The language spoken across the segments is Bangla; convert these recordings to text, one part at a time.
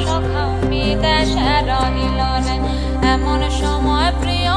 সখা বিদেশে রহিল এমন সময় প্রিয়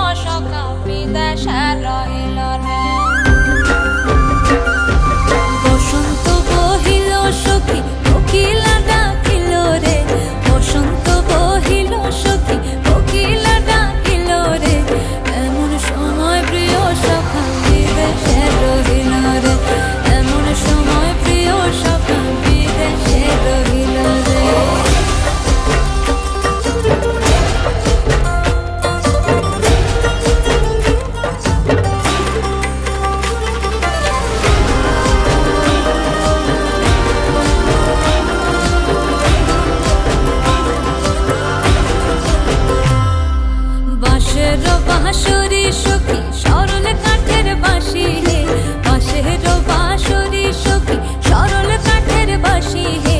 হাসি হে পাশের বাঁশরি সখী সরল কাঠের বাসি হে।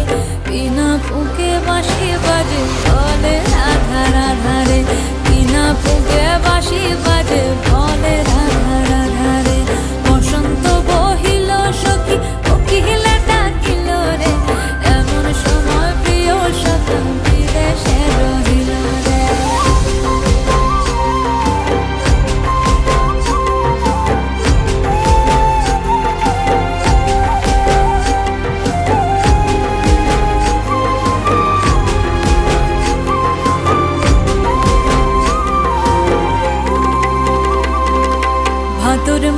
বিনা ফুকে বাসি বাজে।